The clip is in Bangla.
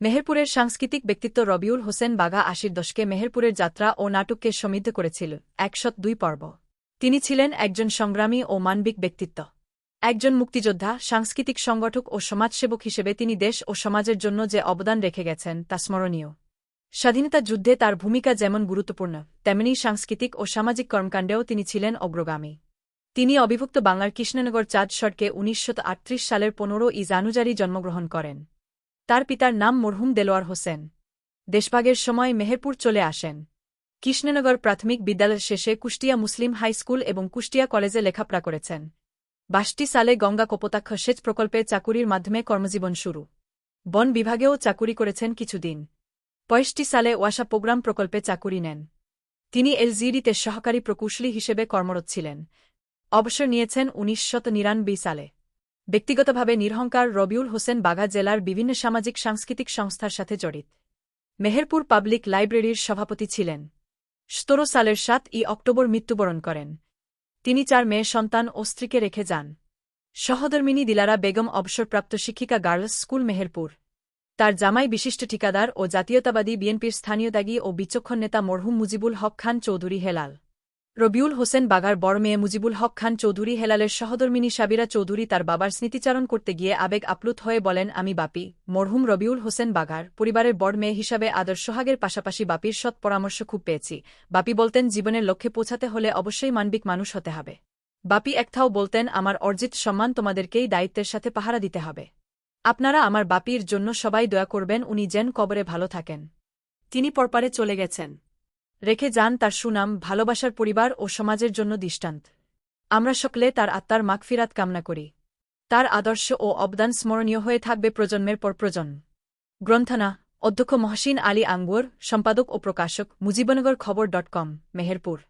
মেহেরপুরের সাংস্কৃতিক ব্যক্তিত্ব রবিউল হোসেন বাঘা আশির দশকে মেহেরপুরের যাত্রা ও নাটককে সমৃদ্ধ করেছিল। একশত দুই পর্ব। তিনি ছিলেন একজন সংগ্রামী ও মানবিক ব্যক্তিত্ব। একজন মুক্তিযোদ্ধা, সাংস্কৃতিক সংগঠক ও সমাজসেবক হিসেবে তিনি দেশ ও সমাজের জন্য যে অবদান রেখে গেছেন, তা স্মরণীয়। স্বাধীনতা যুদ্ধে তার ভূমিকা যেমন গুরুত্বপূর্ণ, তেমনি সাংস্কৃতিক ও সামাজিক কর্মকাণ্ডেও তিনি ছিলেন অগ্রগামী। তিনি অবিভক্ত বাংলার কৃষ্ণনগর চাঁদ সড়কে উনিশশো সালের পনেরো ই জানুজারি জন্মগ্রহণ করেন। তার পিতার নাম মরহুম দেলোয়ার হোসেন। দেশভাগের সময় মেহেরপুর চলে আসেন। কৃষ্ণনগর প্রাথমিক বিদ্যালয়ের শেষে কুষ্টিয়া মুসলিম হাই স্কুল এবং কুষ্টিয়া কলেজে লেখাপড়া করেছেন। বাষট্টি সালে গঙ্গা কপোতাক্ষ সেচ প্রকল্পে চাকুরির মাধ্যমে কর্মজীবন শুরু। বন বিভাগেও চাকুরি করেছেন কিছুদিন। পঁয়ষট্টি সালে ওয়াসা প্রোগ্রাম প্রকল্পে চাকুরি নেন। তিনি এলজিডিতে সহকারী প্রকৌশলী হিসেবে কর্মরত ছিলেন। অবসর নিয়েছেন নিরানব্বই সালে। ব্যক্তিগতভাবে নিরহংকার রবিউল হোসেন বাঘা জেলার বিভিন্ন সামাজিক সাংস্কৃতিক সংস্থার সাথে জড়িত। মেহেরপুর পাবলিক লাইব্রেরির সভাপতি ছিলেন। সতেরো সালের সাত ই অক্টোবর মৃত্যুবরণ করেন। তিনি চার মেয়ে, সন্তান ও স্ত্রীকে রেখে যান। সহধর্মিনী দিলারা বেগম অবসরপ্রাপ্ত শিক্ষিকা গার্লস স্কুল মেহেরপুর। তার জামাই বিশিষ্ট ঠিকাদার ও জাতীয়তাবাদী বিএনপির স্থানীয় ত্যাগী ও বিচক্ষণ নেতা মরহুম মুজিবুল হক খান চৌধুরী হেলাল। রবিউল হোসেন বাগার বড় মেয়ে মুজিবুল হক খান চৌধুরী হেলালের সহধর্মিনী সাবিরা চৌধুরী তার বাবার স্মৃতিচারণ করতে গিয়ে আবেগ আপ্লুত হয়ে বলেন, আমি বাপি। মরহুম রবিউল হোসেন বাগার, পরিবারের বড় মেয়ে হিসাবে আদর সোহাগের পাশাপাশি বাপির সৎ পরামর্শ খুব পেয়েছি। বাপি বলতেন, জীবনের লক্ষ্যে পৌঁছাতে হলে অবশ্যই মানবিক মানুষ হতে হবে। বাপি একথাও বলতেন, আমার অর্জিত সম্মান তোমাদেরকেই দায়িত্বের সাথে পাহারা দিতে হবে। আপনারা আমার বাপির জন্য সবাই দয়া করবেন, উনি যেন কবরে ভালো থাকেন। তিনি পরপারে চলে গেছেন। রেখে যান তার সুনাম, ভালোবাসার পরিবার ও সমাজের জন্য দৃষ্টান্ত। আমরা সকলে তার আত্মার মাগফিরাত কামনা করি। তার আদর্শ ও অবদান স্মরণীয় হয়ে থাকবে প্রজন্মের পর প্রজন্ম। গ্রন্থনা, অধ্যক্ষ মহসিন আলী আঙ্গুর, সম্পাদক ও প্রকাশক, মুজিবনগর খবর ডট কম, মেহেরপুর।